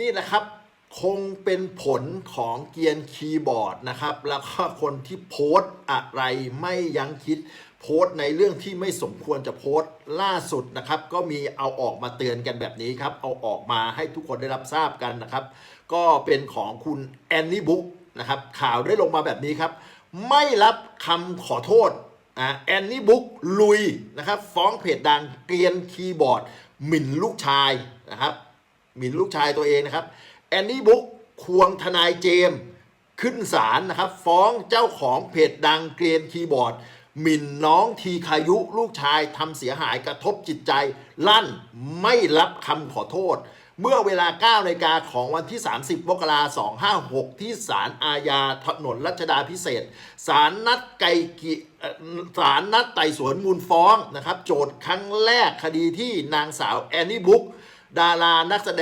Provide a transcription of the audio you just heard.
นี่นะครับคงเป็นผลของเกียร์คีย์บอร์ดนะครับ แล้วก็คนที่โพสต์อะไรไม่ยั้งคิดโพสต์ในเรื่องที่ไม่สมควรจะโพสต์ล่าสุดนะครับ ก็มีเอาออกมาเตือนกันแบบนี้ครับ เอาออกมาให้ทุกคนได้รับทราบกันนะครับ ก็เป็นของคุณแอนนี่บุ๊กนะครับ ข่าวได้ลงมาแบบนี้ครับ ไม่รับคำขอโทษอ่าแอนนี่บุ๊กลุยนะครับ ฟ้องเพจดังเกียนคีย์บอร์ดหมิ่นลูกชายนะครับ หมิ่นลูกชายตัวเองนะครับแอนนี่บุ๊กควงทนายเจมส์ขึ้นศาลนะครับ ฟ้องเจ้าของเพจดังเกรียนคีย์บอร์ดหมิ่นน้องทีคายุลูกชายทำเสียหายกระทบจิตใจ ลั่นไม่รับคำขอโทษ เมื่อเวลา9นาฬิกาของวันที่ 30มกราคม256 ที่ศาลอาญาถนนรัชดาพิเศษศาลนัดไกลเกลีเอ่อศาลนัดไต่สวนมูลฟ้องนะครับ โจทย์ครั้งแรกคดีที่นางสาวแอนนี่บุ๊กดารานักแสดง